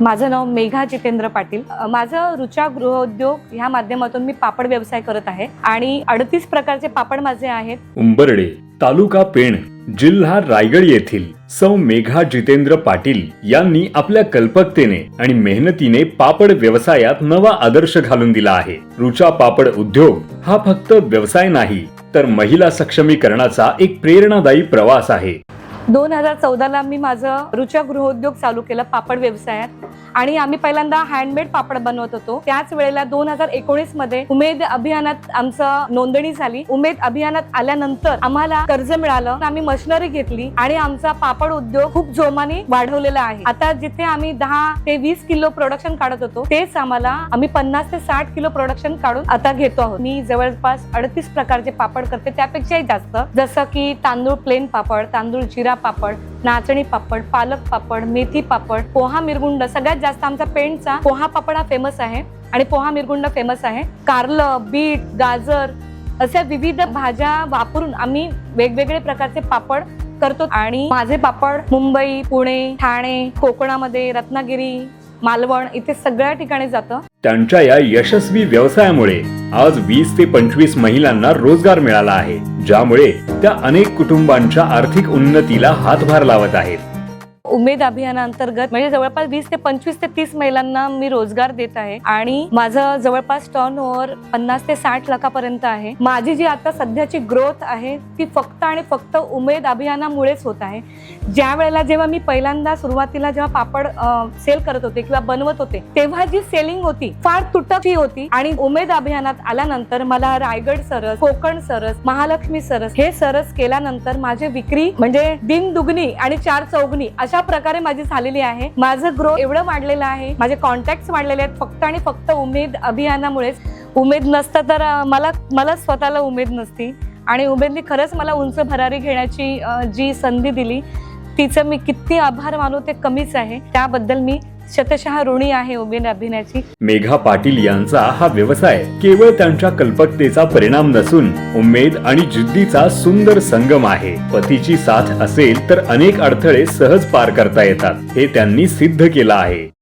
माझं नाव मेघा जितेंद्र पाटील. माझं रुचा गृहोद्योग ह्या माध्यमातून मी पापड व्यवसाय करत आहे आणि अडतीस प्रकारचे पापड माझे आहेत. उंबरडे तालुका पेण जिल्हा रायगड येथील सौ मेघा जितेंद्र पाटील यांनी आपल्या कल्पकतेने आणि मेहनतीने पापड व्यवसायात नवा आदर्श घालून दिला आहे. रुचा पापड उद्योग हा फक्त व्यवसाय नाही तर महिला सक्षमीकरणाचा एक प्रेरणादायी प्रवास आहे. दोन हजार चौदाला मी माझं रुचा गृहोद्योग चालू केलं पापड व्यवसायात. आणि आम्ही पहिल्यांदा हँडमेड पापड बनवत होतो. त्याच वेळेला दोन हजार एकोणीसमध्ये उमेद अभियानात आमचं नोंदणी झाली. उमेद अभियानात आल्यानंतर आम्हाला कर्ज मिळालं. आम्ही मशिनरी घेतली आणि आमचा पापड उद्योग खूप जोमाने वाढवलेला आहे. आता जिथे आम्ही दहा ते वीस किलो प्रोडक्शन काढत होतो तेच आम्हाला आम्ही पन्नास ते साठ किलो प्रोडक्शन काढून आता घेतो आहोत. मी जवळपास अडतीस प्रकारचे पापड करते. त्यापेक्षाही जास्त. जसं की तांदूळ प्लेन पापड तांदूळ जिरा पापड नाचणी पापड पालक पापड मेथी पापड पोहा मिरगुंड सगळ्यात जास्त आमचा पेंटचा पोहा पापड हा फेमस आहे आणि पोहा मिरगुंड फेमस आहे. कारलं बीट गाजर अशा विविध भाज्या वापरून आम्ही वेगवेगळे प्रकारचे पापड करतो. आणि माझे पापड मुंबई पुणे ठाणे कोकणामध्ये रत्नागिरी मालवण इथे सगळ्या ठिकाणी जातं. त्यांच्या या यशस्वी व्यवसायामुळे आज वीस ते पंचवीस महिलांना रोजगार मिळाला आहे ज्यामुळे त्या अनेक कुटुंबांच्या आर्थिक उन्नतीला हातभार लावत आहेत. उमेद अभियानांतर्गत म्हणजे जवळपास वीस ते पंचवीस ते तीस महिलांना मी रोजगार देत आहे आणि माझं जवळपास टर्न ओव्हर पन्नास ते साठ लाखापर्यंत आहे. माझी जी आता सध्याची ग्रोथ आहे ती फक्त आणि फक्त उमेद अभियानामुळेच होत आहे. ज्या वेळेला जेव्हा मी पहिल्यांदा सुरुवातीला जेव्हा पापड सेल करत होते किंवा बनवत होते तेव्हा जी सेलिंग होती फार तुटकी होती आणि उमेद अभियानात आल्यानंतर मला रायगड सरस कोकण सरस महालक्ष्मी सरस हे सरस केल्यानंतर माझी विक्री म्हणजे दिन दुगणी आणि चार चौगणी अशा प्रकारे माझी झालेली आहे. माझं ग्रो एवढं वाढलेलं आहे. माझे कॉन्टॅक्ट वाढलेले आहेत. फक्त आणि फक्त उमेद अभियानामुळेच. उमेद नसतं तर मला मला स्वतःला उमेद नसती. आणि उमेदने खरंच मला उंच भरारी घेण्याची जी संधी दिली तिचं मी किती आभार मानू ते कमीच आहे. त्याबद्दल मी शतशः ऋणी आहे उमेद अभिनयाची मेघा पाटील यांचा हा व्यवसाय केवळ त्यांच्या कल्पकतेचा परिणाम नसून उमेद आणि जिद्दीचा सुंदर संगम आहे. पतीची साथ असेल तर अनेक अडथळे सहज पार करता येतात. हे त्यांनी सिद्ध केलं आहे.